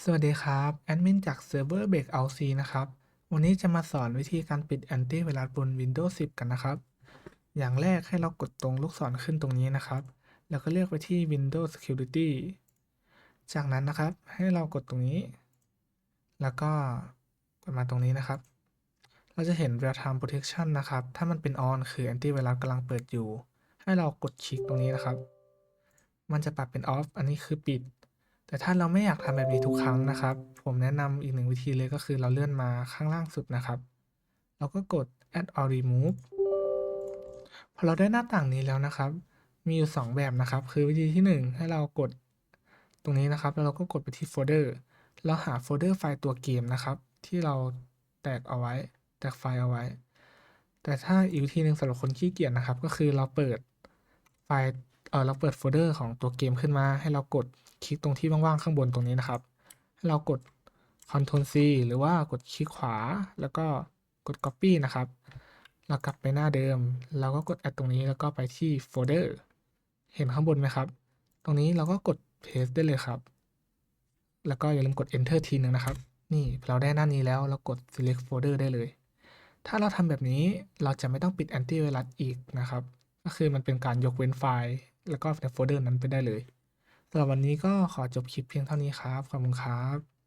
สวัสดีครับ แอดมินจากเซิร์ฟเวอร์ Breakout C นะครับ วันนี้จะมาสอนวิธีการปิดแอนตี้ไวรัสบน Windows 10 กันนะครับ อย่างแรกให้เรากดตรงลูกศรขึ้นตรงนี้นะครับ แล้วก็เลือกไปที่ Windows Security จากนั้นนะครับ ให้เรากดตรงนี้ แล้วก็กดมาตรงนี้นะครับ เราจะเห็น Real Time Protection นะครับ ถ้ามันเป็น On คือแอนตี้ไวรัสกำลังเปิดอยู่ ให้เรากดคลิกตรงนี้นะครับ มันจะปรับเป็น Off อันนี้คือปิด แต่ถ้าเราไม่อยากทำแบบนี้ทุกครั้งนะครับ ผมแนะนำอีกหนึ่งวิธีเลยก็คือเราเลื่อนมาข้างล่างสุดนะครับ เราก็กด add or remove พอเราได้หน้าต่างนี้แล้วนะครับ มีอยู่ 2 แบบนะครับ คือวิธีที่ 1 ให้เรากดตรงนี้นะครับ แล้วเราก็กดไปที่โฟลเดอร์เราหาโฟลเดอร์ไฟล์ตัวเกมนะครับ ที่เราแตกเอาไว้ แตกไฟล์เอาไว้ แต่ถ้าอีกวิธีหนึ่งสำหรับคนขี้เกียจนะครับ ก็คือเราเปิดไฟล์ เออเราเปิดโฟลเดอร์ของตัวเกมขึ้นมาให้เรากดคลิกตรงที่ว่างๆข้างบนตรงนี้นะครับ ให้เรากด Ctrl C หรือว่ากดคลิกขวา แล้วก็กด Copy นะครับ เรากลับไปหน้าเดิม เราก็กด Add ตรงนี้แล้วก็ไปที่โฟลเดอร์เห็นข้างบนไหมครับ ตรงนี้เราก็กด Paste ได้เลยครับ แล้วก็อย่าลืมกด Enter ทีนึงนะครับ นี่เราได้หน้านี้แล้วเรากด Select Folder ได้เลย ถ้าเราทำแบบนี้เราจะไม่ต้องปิดแอนตี้ไวรัสอีกนะครับ ก็คือมันเป็นการยกเว้นไฟล์ แล้วก็ในโฟลเดอร์นั้นไปได้เลยสำหรับวันนี้ก็ขอจบคลิปเพียงเท่านี้ครับ ขอบคุณครับ